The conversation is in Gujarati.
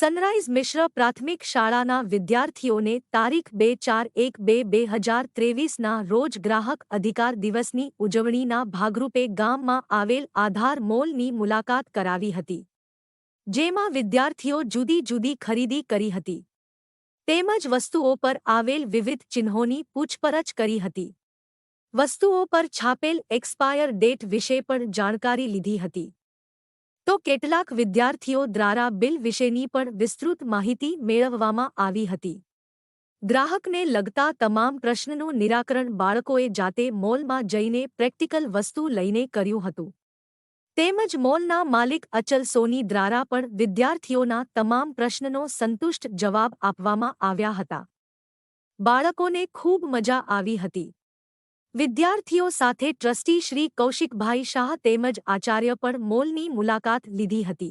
સનરાઇઝ મિશ્ર પ્રાથમિક શાળાના વિદ્યાર્થીઓને તારીખ બે ચાર એક બે બે હજાર ત્રેવીસના રોજ ગ્રાહક અધિકાર દિવસની ઉજવણીના ભાગરૂપે ગામમાં આવેલ આધાર મોલની મુલાકાત કરાવી હતી, જેમાં વિદ્યાર્થીઓ જુદી જુદી ખરીદી કરી હતી. તેમજ વસ્તુઓ પર આવેલ વિવિધ ચિહ્નોની પૂછપરછ કરી હતી. વસ્તુઓ પર છાપેલ એક્સપાયર ડેટ વિશે પણ જાણકારી લીધી હતી. તો કેટલાક વિદ્યાર્થીઓ દ્વારા બિલ વિશેની પણ વિસ્તૃત માહિતી મેળવવામાં આવી હતી. ગ્રાહકને લગતા તમામ પ્રશ્નનું નિરાકરણ બાળકોએ જાતે મોલમાં જઈને પ્રેક્ટિકલ વસ્તુ લઈને કર્યું હતું. તેમજ મોલના માલિક અચલ સોની દ્વારા પણ વિદ્યાર્થીઓના તમામ પ્રશ્નનો સંતુષ્ટ જવાબ આપવામાં આવ્યા હતા. બાળકોને ખૂબ મજા આવી હતી. વિદ્યાર્થીઓ સાથે ટ્રસ્ટી શ્રી કૌશિકભાઈ શાહ તેમજ આચાર્ય પણ મોલની મુલાકાત લીધી હતી.